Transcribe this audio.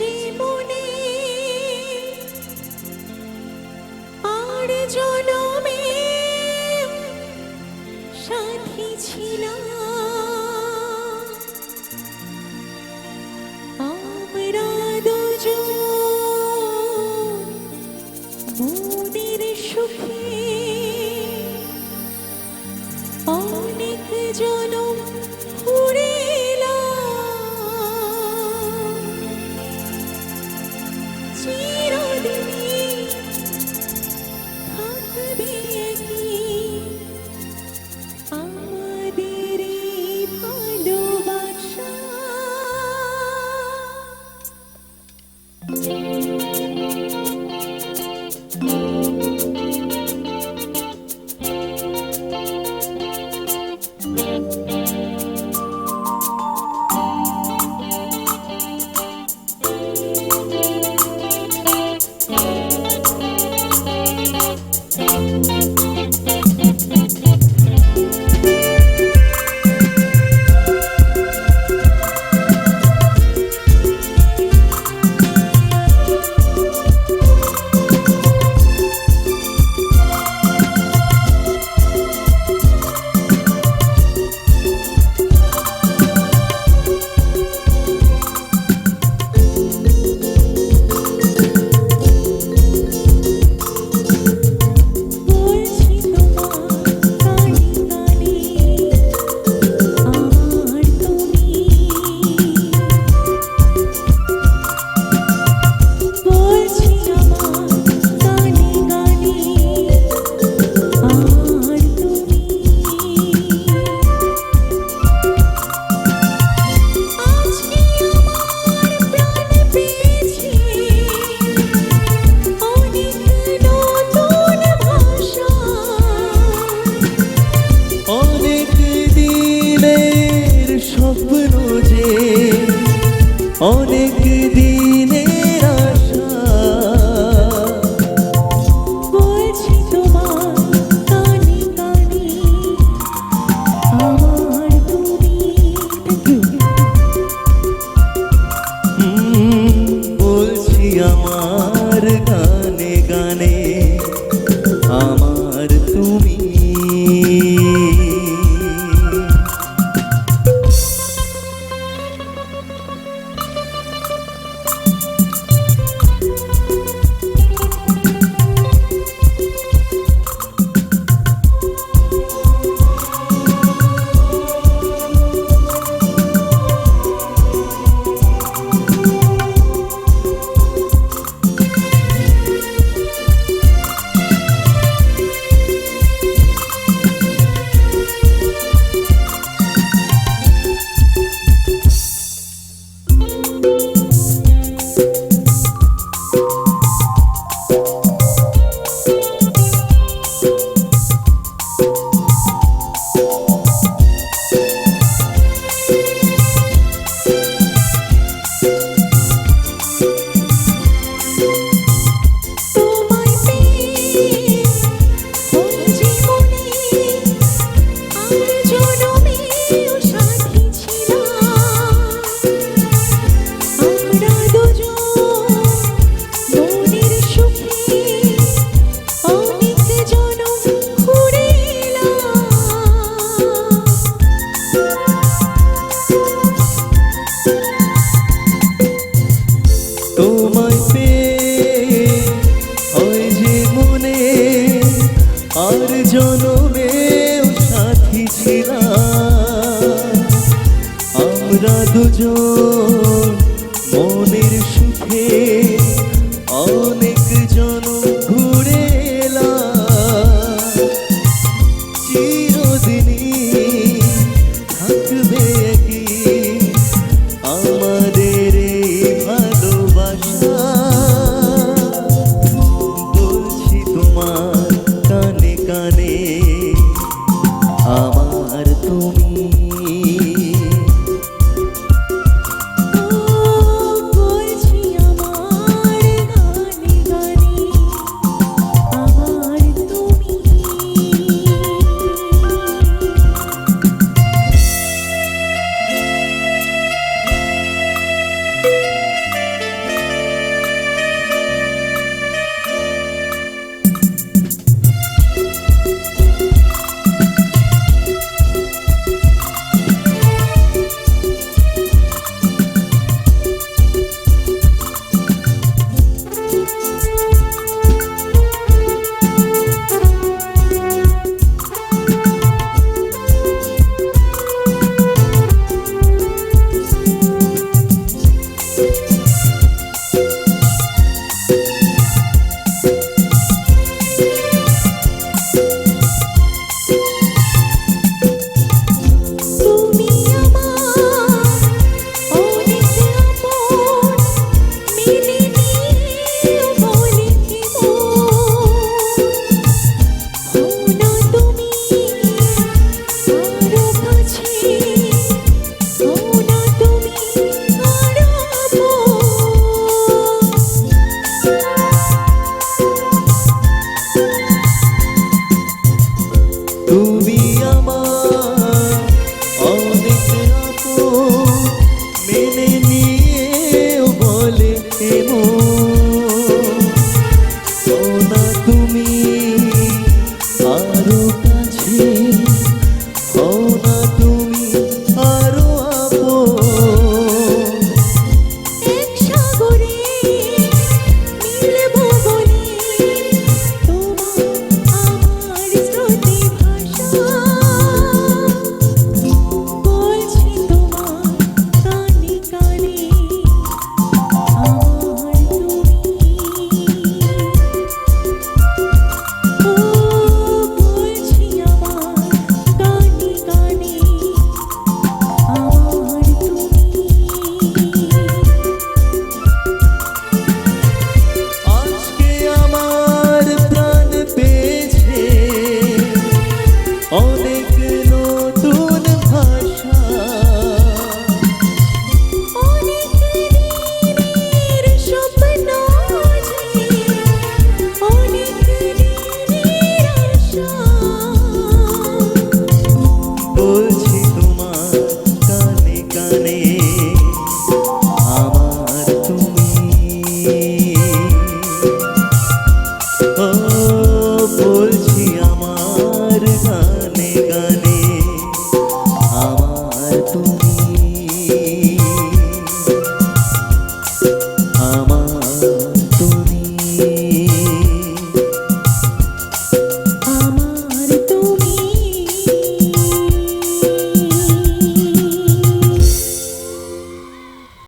জীবনে। আর জনমে সাথী ছিল সুখে অনেক জন অনেক দিন আমরা দুজন মনের সুখে অনেক জন Oh